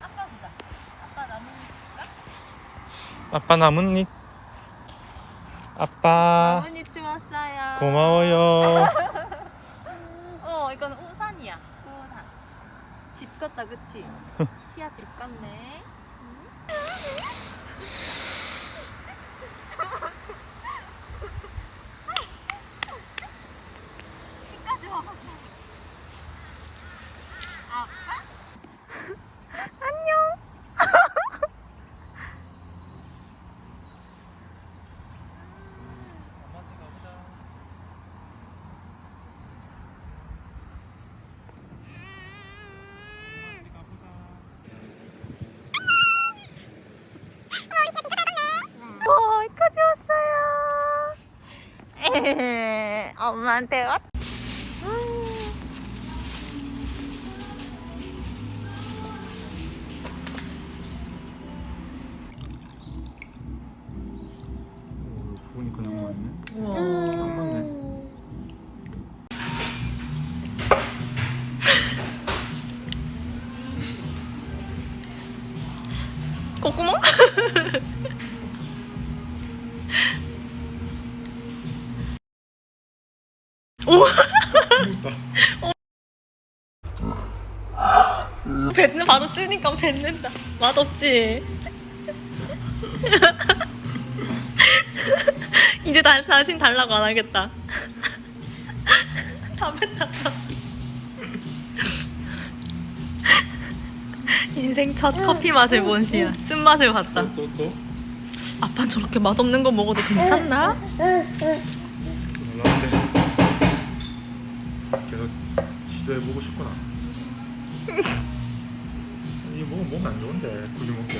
아빠 보자. 아빠 나무 아빠 나뭇잎 아빠 나뭇잎 주웠어요. 고마워요 어, 이건 우산이야. 우산. 집 같다, 그치? 시야 집 같네. 끝까지 와봤어. 아빠? 안녕. 어, 여기까지 왔어요. 에헤, 엄마한테 왔. 보니까 그냥 맞네 우와. 안 맞네 콧구멍? 바로 쓰니까 뱉는다. 맛없지? 이제 다 자신 달라고 안 하겠다. 다 뱉었다. 인생 첫 커피 맛을 본 시야. 쓴맛을 봤다. 또 또? 아빠 저렇게 맛없는 거 먹어도 괜찮나? 놀라운데 계속 시도해보고 싶구나 이 먹으면 몸안 좋은데 굳이 먹게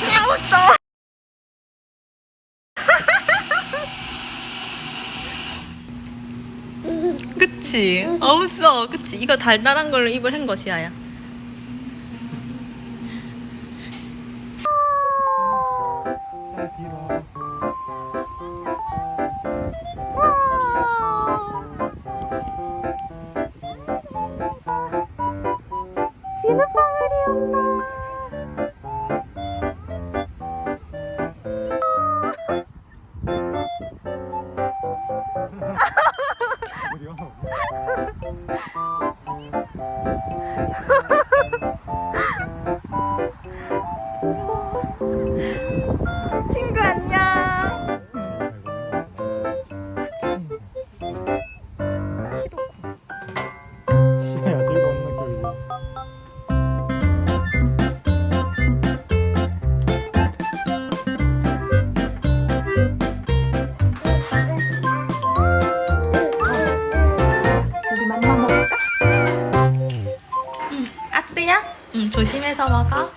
그냥 웃어. 그치? 어우 써. 그치? 이거 달달한 걸로 입을 한 것이야. 야. 응, 조심해서 먹어.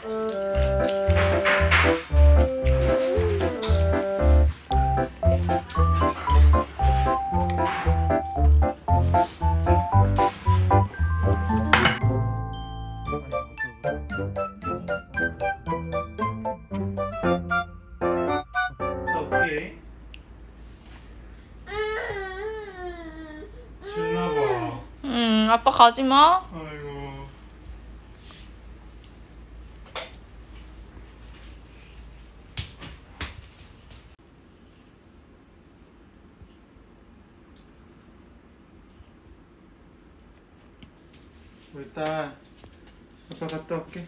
오케이 신나봐 응, 아빠 가지 마. 일단 아빠 갔다 올게.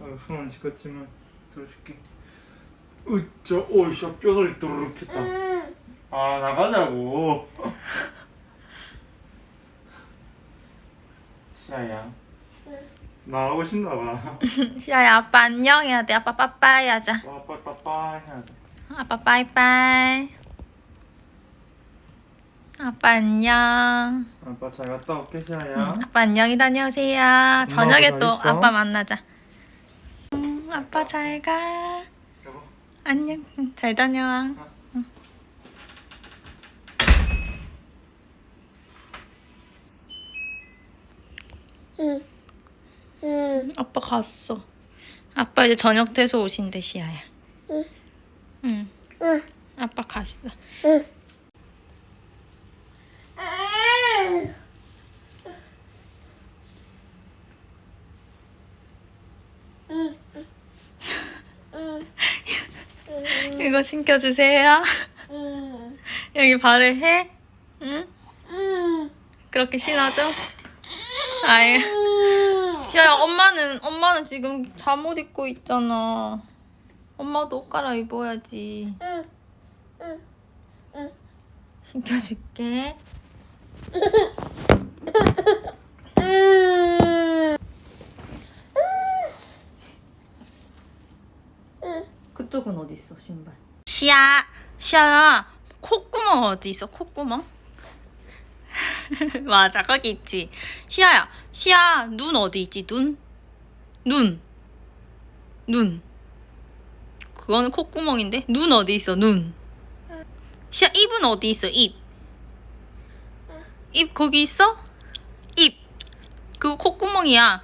아, 손은 씻었지만 들어줄게. 으짜 오이씨 뼈소리 또르륵 했다. 아 나가자고. 시아야. 나가고 싶나봐. 시아야, 아빠 안녕 해야 돼. 아빠 빠빠이 하자. 아빠 빠빠 해야 돼. 아빠 빠이빠이. 아빠 안녕. 아빠 잘 갔다 올게 시아야 응, 아빠 안녕히 다녀오세요. 저녁에 또잘 있어? 아빠 만나자. 아빠 잘 가. 여보. 안녕. 응, 잘 다녀와. 응. 응. 응. 아빠 갔어. 아빠 이제 저녁 돼서 오신대 시아야. 응. 응. 응. 아빠 갔어. 응. 이거 신겨주세요. 응. 여기 발을 해. 응? 응. 그렇게 신어줘. 아예. 시아야 엄마는 엄마는 지금 잠옷 입고 있잖아. 엄마도 옷 갈아입어야지. 신겨줄게. 그쪽은 어디 있어 신발? 시아, 시아야, 콧구멍 어디 있어? 콧구멍? 맞아, 거기 있지. 시아야, 시아, 눈 어디 있지? 눈? 눈. 눈. 그거는 콧구멍인데? 눈 어디 있어? 눈. 시아, 입은 어디 있어? 입. 입 거기 있어? 입. 그거 콧구멍이야.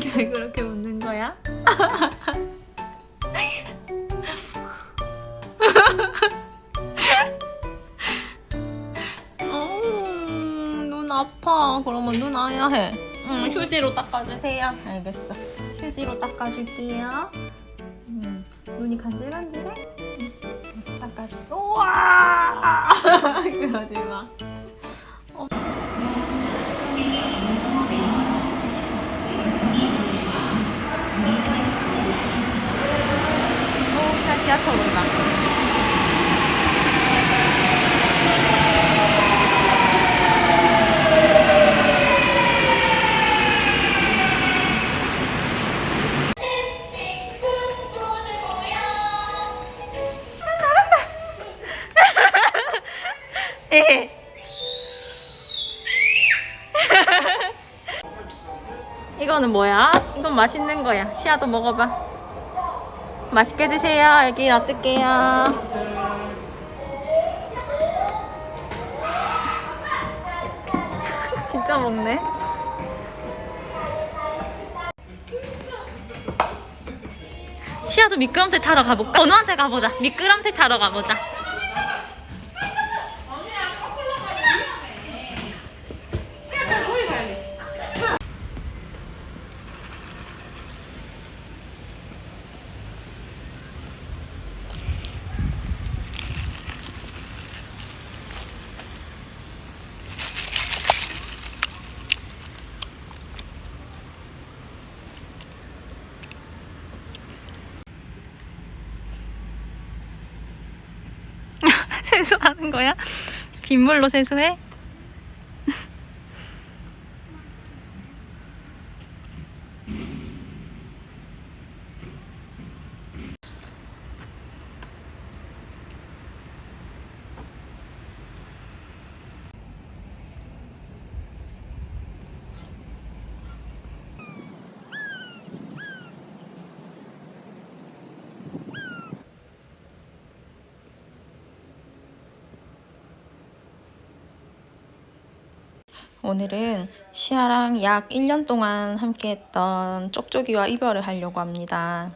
왜 그렇게 웃는 거야? 음, 눈 아파. 그러면 눈 아야 해. 음, 휴지로 닦아주세요. 알겠어. 휴지로 닦아줄게요. 음, 눈이 간질간질해? 음, 닦아줄게. 우와! 그러지 마. 지하철 온다. 에헤. 이거는 뭐야? 이건 맛있는 거야. 시아도 먹어봐. 맛있게 드세요. 여기 놔둘게요. 진짜 먹네. 시아도 미끄럼틀 타러 가볼까? 건우한테 가보자. 미끄럼틀 타러 가보자. 세수하는 거야? 빗물로 세수해? 오늘은 시아랑 약 1년 동안 함께했던 쪽쪽이와 이별을 하려고 합니다.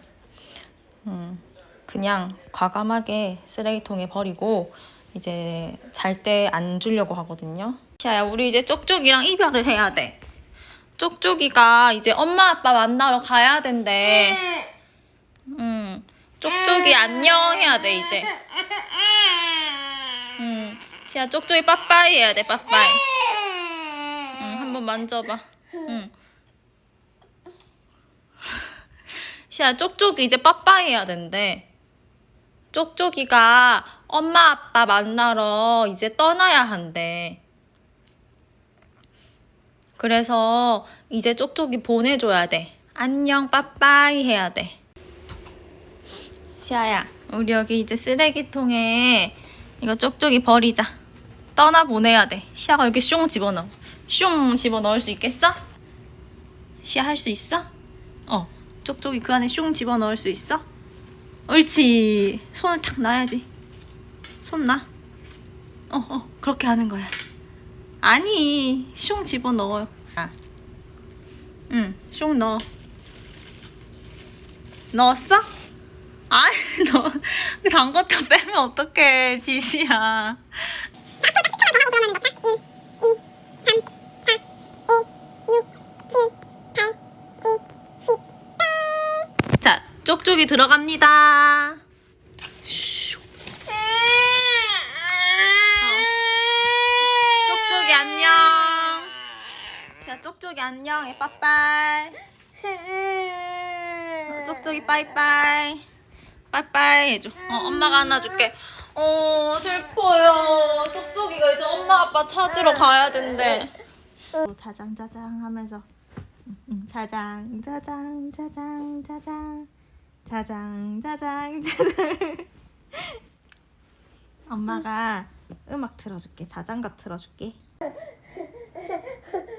음, 그냥 과감하게 쓰레기통에 버리고 이제 잘 때 안 주려고 하거든요. 시아야, 우리 이제 쪽쪽이랑 이별을 해야 돼. 쪽쪽이가 이제 엄마 아빠 만나러 가야 된대. 음, 쪽쪽이 안녕 해야 돼 이제. 음, 시아 쪽쪽이 빠빠이 해야 돼 빠빠이. 응, 한번 만져봐. 응. 시아 쪽쪽이 이제 빠빠이 해야 된대. 쪽쪽이가 엄마 아빠 만나러 이제 떠나야 한대. 그래서 이제 쪽쪽이 보내줘야 돼. 안녕 빠빠이 해야 돼. 시아야, 우리 여기 이제 쓰레기통에 이거 쪽쪽이 버리자. 떠나 보내야 돼. 시아가 여기 슝 집어넣어. 슝 집어 넣을 수 있겠어? 시아 할수 있어? 어. 쪽쪽이 그 안에 슝 집어 넣을 수 있어? 옳지. 손을 탁 놔야지. 손 놔. 어, 어. 그렇게 하는 거야. 아니. 슝 집어 넣어요. 아. 응. 슝 넣어. 넣었어? 아니, 너, 담궜다 빼면 어떡해, 지시야. 자, 쪽쪽이 들어갑니다. 슉. 쪽쪽이 안녕. 자, 쪽쪽이 안녕. 해, 빠빠이. 쪽쪽이 빠이빠이. 빠이빠이 해줘. 어, 엄마가 안아줄게. 어, 슬퍼요. 쪽쪽이가 이제 엄마 아빠 찾으러 가야 된대. 자장 자장 하면서 자장 자장 자장 자장 자장 자장 자장 엄마가 음악 틀어줄게. 자장가 틀어줄게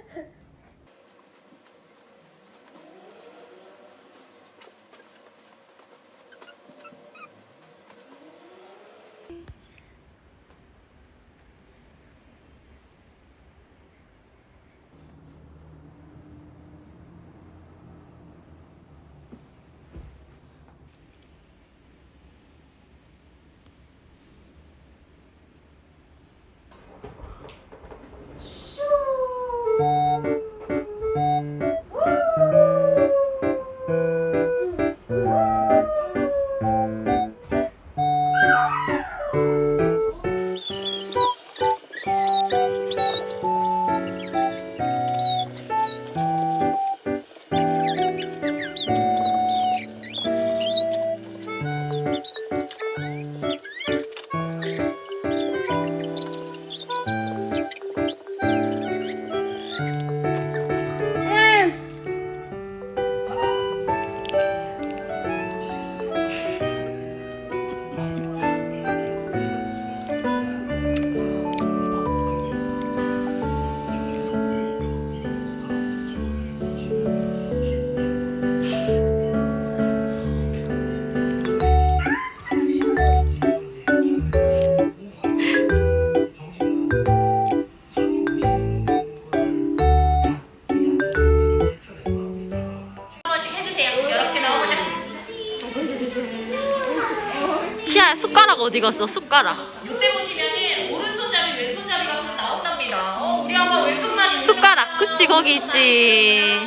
어디 갔어? 숟가락. 이때 보시면은 오른손잡이 왼손잡이가 좀 나온답니다. 어, 우리 아마 왼손만 있는 숟가락. 그치 거기 있지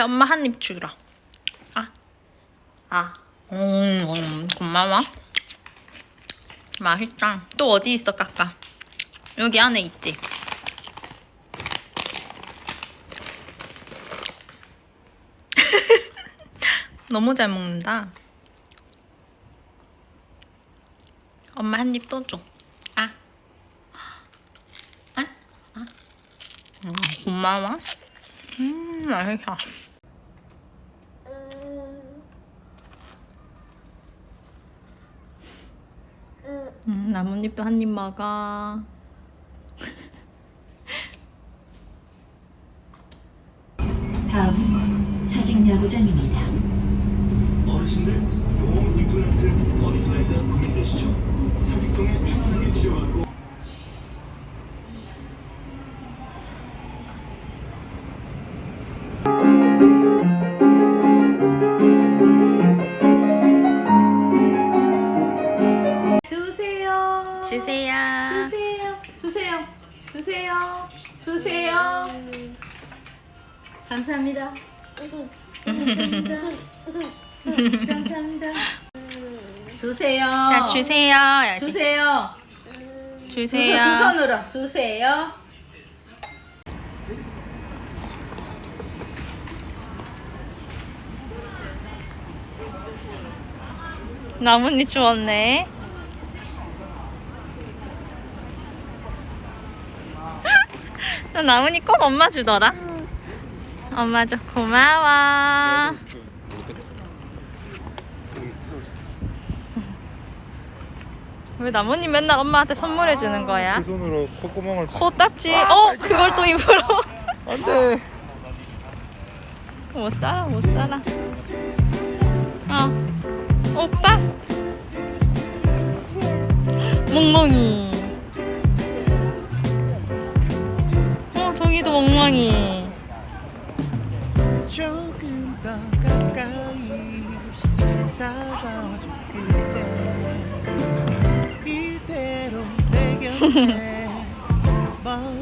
자, 엄마 한 입 주라. 아, 아, 음, 음 고마워. 맛있다. 또 어디 있어, 까까? 여기 안에 있지. 너무 잘 먹는다. 엄마 한 입 또 줘. 아. 아? 아. 음, 고마워. 음, 맛있어. 나뭇잎도 한 입 먹어. 다음 사직 야구장입니다. 어르신들 요원 임플란트 어디서이든 고민되시죠? 사직동에 편안하게 치료받고 주세요. 자, 주세요. 야지. 주세요. 주세요. 두 손으로 주세요. 나뭇잎 주웠네. 나 나뭇잎 꼭 엄마 주더라. 엄마 줘. 고마워. 왜 나뭇잎 맨날 엄마한테 선물해 주는 거야? 그 손으로 콧구멍을 코 닦지? 어? 그걸 또 입으로? 안돼 못 살아, 못 살아. 어. 오빠. 멍멍이. 어, 저기도 멍멍이. 조금 더 가까이 嘿嘿宝